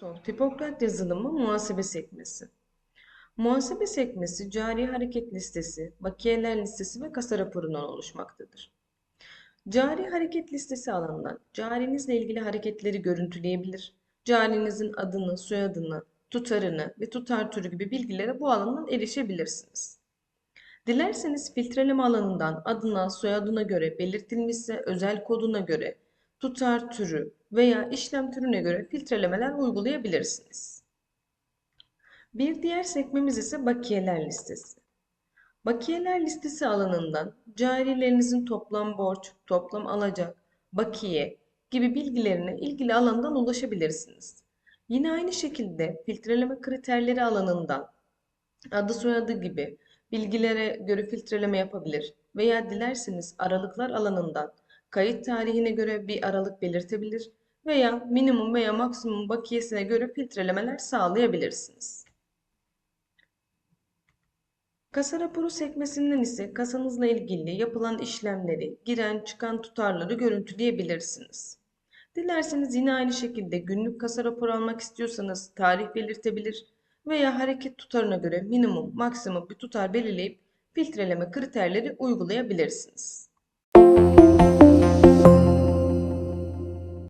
Son tipokrat yazılımı muhasebe sekmesi. Muhasebe sekmesi cari hareket listesi, bakiyeler listesi ve kasa raporundan oluşmaktadır. Cari hareket listesi alanından carinizle ilgili hareketleri görüntüleyebilir. Carinizin adını, soyadını, tutarını ve tutar türü gibi bilgilere bu alandan erişebilirsiniz. Dilerseniz filtreleme alanından adına, soyadına göre belirtilmişse özel koduna göre tutar türü veya işlem türüne göre filtrelemeler uygulayabilirsiniz. Bir diğer sekmemiz ise bakiyeler listesi. Bakiyeler listesi alanından carilerinizin toplam borç, toplam alacak, bakiye gibi bilgilerine ilgili alandan ulaşabilirsiniz. Yine aynı şekilde filtreleme kriterleri alanından adı soyadı gibi bilgilere göre filtreleme yapabilir veya dilerseniz aralıklar alanından kayıt tarihine göre bir aralık belirtebilir veya minimum veya maksimum bakiyesine göre filtrelemeler sağlayabilirsiniz. Kasa raporu sekmesinden ise kasanızla ilgili yapılan işlemleri, giren çıkan tutarları görüntüleyebilirsiniz. Dilerseniz yine aynı şekilde günlük kasa raporu almak istiyorsanız tarih belirtebilir veya hareket tutarına göre minimum, maksimum bir tutar belirleyip filtreleme kriterleri uygulayabilirsiniz.